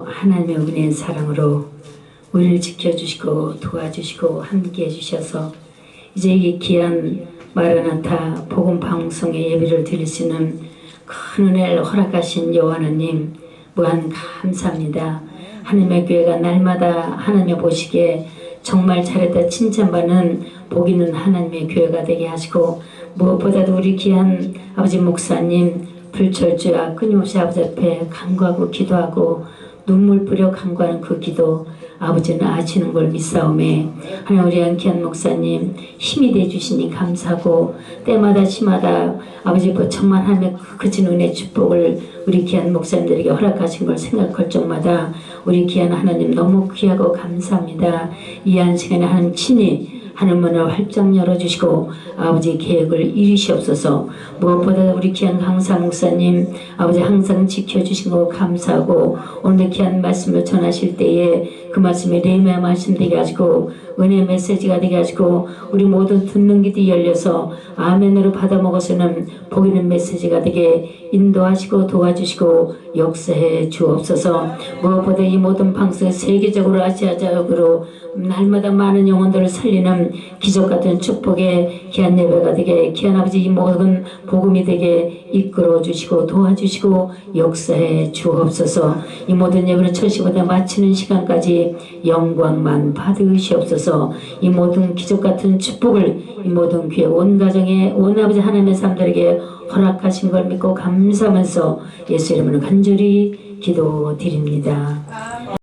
하나님의 은혜의 사랑으로 우리를 지켜주시고 도와주시고 함께 해 주셔서 이제 이 귀한 마라나타 복음 방송의 예배를 드릴 수 있는 큰 은혜를 허락하신 여호와 하나님 무한 감사합니다. 하나님의 교회가 날마다 하나님의 보시기에 정말 잘했다 칭찬받는 복 있는 하나님의 교회가 되게 하시고 무엇보다도 우리 귀한 아버지 목사님 불철주야 끊임없이 아버지 앞에 간구하고 기도하고 눈물 뿌려 간구하는 그 기도 아버지는 아시는 걸 믿사오매 하나님 우리 안기한 목사님 힘이 돼 주시니 감사하고 때마다 시마다 아버지 그 정말 하나님의 그 그친 은혜 축복을 우리 귀한 목사님들에게 허락하신 걸 생각할 적마다 우리 귀한 하나님 너무 귀하고 감사합니다. 이 한 시간에 하나님 친히 하늘 문을 활짝 열어주시고 아버지 계획을 이루시옵소서. 무엇보다 우리 귀한 강사 목사님 아버지 항상 지켜주신 거 감사하고 오늘 귀한 말씀을 전하실 때에 그 말씀이 레메 말씀 되게 하시고 은혜 메시지가 되게 하시고 우리 모두 듣는 귀도 열려서 아멘으로 받아 먹어서는 보이는 메시지가 되게 인도하시고 도와주시고 역사해 주옵소서. 무엇보다 이 모든 방송을 세계적으로 아시아적으로 날마다 많은 영혼들을 살리는 기적 같은 축복의 귀한 예배가 되게 귀한 아버지 이 모든 복음이 되게 이끌어 주시고 도와주시고 역사해 주옵소서 이 모든 예배를 첫시보다 마치는 시간까지 영광만 받으시옵소서 이 모든 기적 같은 축복을 이 모든 교회 온 가정에 온 아버지 하나님의 사람들에게 허락하신 걸 믿고 감사하면서 예수 이름으로 간절히 기도드립니다.